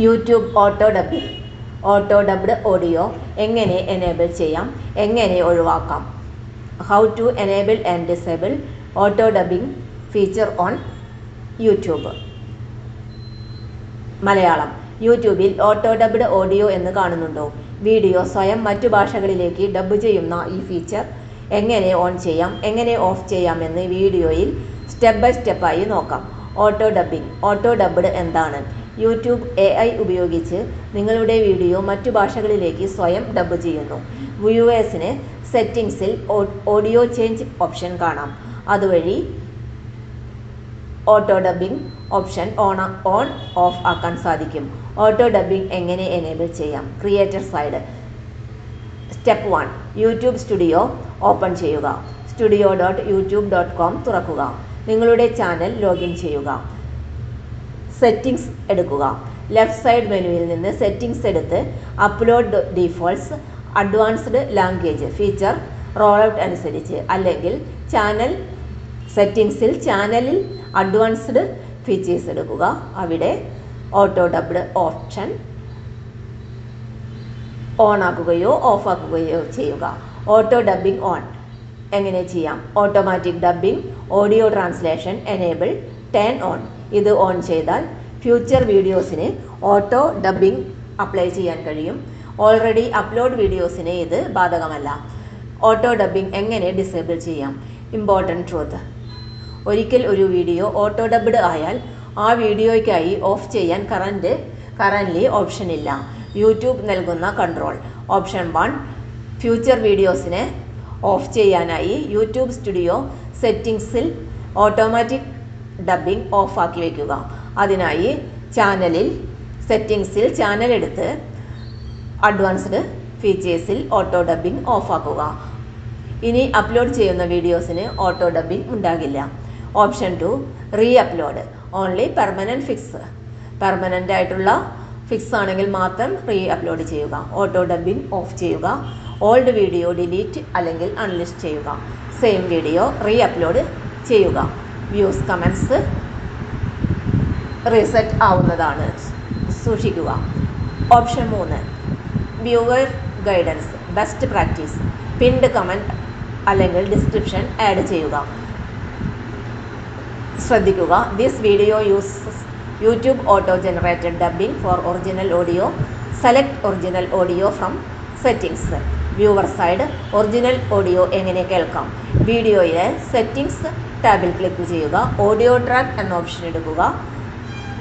YouTube auto dubbing auto dubbed audio എങ്ങനെ enable ചെയ്യാം എങ്ങനെ ഒഴിവാക്കാം? How to enable and disable auto dubbing feature on YouTube Malayalam യൂട്യൂബിൽ auto dubbed audio എന്ന് കാണുന്നുണ്ടോ? വീഡിയോ സ്വയം മറ്റു ഭാഷകളിലേക്ക് ഡബ്ബ് ചെയ്യുന്ന ഈ ഫീച്ചർ എങ്ങനെ ഓൺ ചെയ്യാം എങ്ങനെ ഓഫ് ചെയ്യാമെന്ന് വീഡിയോയിൽ സ്റ്റെപ്പ് ബൈ സ്റ്റെപ്പായി നോക്കാം. ഓട്ടോ ഡബ്ബിംഗ് ഓട്ടോ ഡബ്ഡ് എന്താണ്? യൂട്യൂബ് എ ഐ ഉപയോഗിച്ച് നിങ്ങളുടെ വീഡിയോ മറ്റു ഭാഷകളിലേക്ക് സ്വയം ഡബ്ബ് ചെയ്യുന്നു. വ്യൂവേഴ്സിന് സെറ്റിംഗ്സിൽ ഓഡിയോ ചേഞ്ച് ഓപ്ഷൻ കാണാം. അതുവഴി auto dubbing option on on off ആക്കാൻ സാധിക്കും. ഓട്ടോ ഡബ്ബിംഗ് എങ്ങനെ എനേബിൾ ചെയ്യാം? Creator side step one YouTube studio open ചെയ്യുക. Studio dot YouTube dot com തുറക്കുക. നിങ്ങളുടെ ചാനൽ ലോഗിൻ ചെയ്യുക. സെറ്റിംഗ്സ് എടുക്കുക. ലെഫ്റ്റ് സൈഡ് മെനുവിൽ നിന്ന് സെറ്റിംഗ്സ് എടുത്ത് upload defaults advanced language feature roll out അനുസരിച്ച്. അല്ലെങ്കിൽ ചാനൽ സെറ്റിംഗ്സിൽ ചാനലിൽ അഡ്വാൻസ്ഡ് ഫീച്ചേഴ്സ് എടുക്കുക. അവിടെ ഓട്ടോ ഡബ്ഡ് ഓപ്ഷൻ ഓൺ ആക്കുകയോ ഓഫ് ആക്കുകയോ ചെയ്യുക. ഓട്ടോ ഡബ്ബിംഗ് ഓൺ എങ്ങനെ ചെയ്യാം? Automatic dubbing audio translation enable turn on ഇത് ഓൺ ചെയ്താൽ ഫ്യൂച്ചർ വീഡിയോസിന് ഓട്ടോ ഡബ്ബിംഗ് അപ്ലൈ ചെയ്യാൻ കഴിയും. ഓൾറെഡി അപ്ലോഡ് വീഡിയോസിന് ഇത് ബാധകമല്ല. ഓട്ടോ ഡബ്ബിംഗ് എങ്ങനെ ഡിസേബിൾ ചെയ്യാം? ഇമ്പോർട്ടന്റ് ട്രൂത്ത് ഒരിക്കൽ ഒരു വീഡിയോ ഓട്ടോ ഡബ്ഡ് ആയാൽ ആ വീഡിയോയ്ക്കായി ഓഫ് ചെയ്യാൻ കറന്റ് കറന്റ്ലി ഓപ്ഷൻ ഇല്ല. യൂട്യൂബ് നൽകുന്ന കൺട്രോൾ ഓപ്ഷൻ വൺ ഫ്യൂച്ചർ വീഡിയോസിനെ ഓഫ് ചെയ്യാനായി യൂട്യൂബ് സ്റ്റുഡിയോ സെറ്റിംഗ്സിൽ ഓട്ടോമാറ്റിക് ഡബ്ബിംഗ് ഓഫാക്കി വയ്ക്കുക അതിനായി ചാനലിൽ സെറ്റിംഗ്സിൽ ചാനൽ എടുത്ത് അഡ്വാൻസ്ഡ് ഫീച്ചേഴ്സിൽ ഓട്ടോ ഡബ്ബിംഗ് ഓഫാക്കുക ഇനി അപ്ലോഡ് ചെയ്യുന്ന വീഡിയോസിന് ഓട്ടോ ഡബ്ബിംഗ് ഉണ്ടാകില്ല. Option two re upload only permanent fix permanent ആയിട്ടുള്ള ഫിക്സ് ആണെങ്കിൽ മാത്രം റീ അപ്ലോഡ് ചെയ്യുക. ഓട്ടോ ഡബ്ബിംഗ് ഓഫ് ചെയ്യുക. ഓൾഡ് വീഡിയോ ഡിലീറ്റ് അല്ലെങ്കിൽ അൺലിസ്റ്റ് ചെയ്യുക. സെയിം വീഡിയോ റീ അപ്ലോഡ് ചെയ്യുക. വ്യൂസ് കമൻസ് റീസെറ്റ് ആവുന്നതാണ്. സൂക്ഷിക്കുക. ഓപ്ഷൻ മൂന്ന്. Viewer guidance best practice pinned comment അല്ലെങ്കിൽ ഡിസ്ക്രിപ്ഷൻ ആഡ് ചെയ്യുക. ശ്രദ്ധിക്കുക. This video uses YouTube auto generated dubbing for original audio select original audio from settings viewer side original audio എങ്ങനെ കേൾക്കാം? വീഡിയോയിലെ settings ടാബിൽ ക്ലിക്ക് ചെയ്യുക. ഓഡിയോ ട്രാക്ക് എന്ന option എടുക്കുക.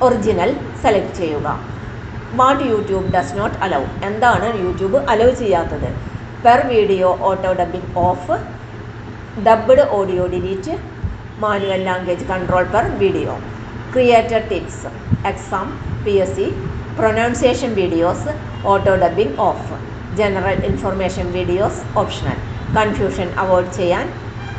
ഒറിജിനൽ സെലക്ട് ചെയ്യുക. What YouTube does not allow? എന്താണ് YouTube allow ചെയ്യാത്തത്? Per video auto dubbing off dubbed audio delete manual language control per video. Creator tips exam P S C pronunciation videos auto dubbing off general information videos optional. Confusion avoid ചെയ്യാൻ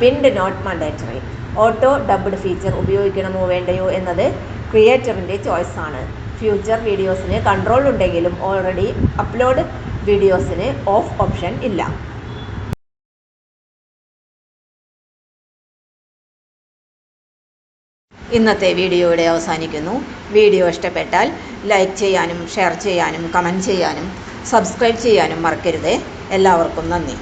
pinned note mandatory auto dubbed feature ഉപയോഗിക്കണമോ വേണ്ടയോ എന്നത് ക്രിയേറ്ററിന്റെ choice ആണ്. Future വീഡിയോസിന് control ഉണ്ടെങ്കിലും already upload വീഡിയോസിന് off option ഇല്ല. ഇന്നത്തെ വീഡിയോ ഇവിടെ അവസാനിക്കുന്നു. വീഡിയോ ഇഷ്ടപ്പെട്ടാൽ ലൈക്ക് ചെയ്യാനും ഷെയർ ചെയ്യാനും കമന്റ് ചെയ്യാനും സബ്സ്ക്രൈബ് ചെയ്യാനും മറക്കരുത്. എല്ലാവർക്കും നന്ദി.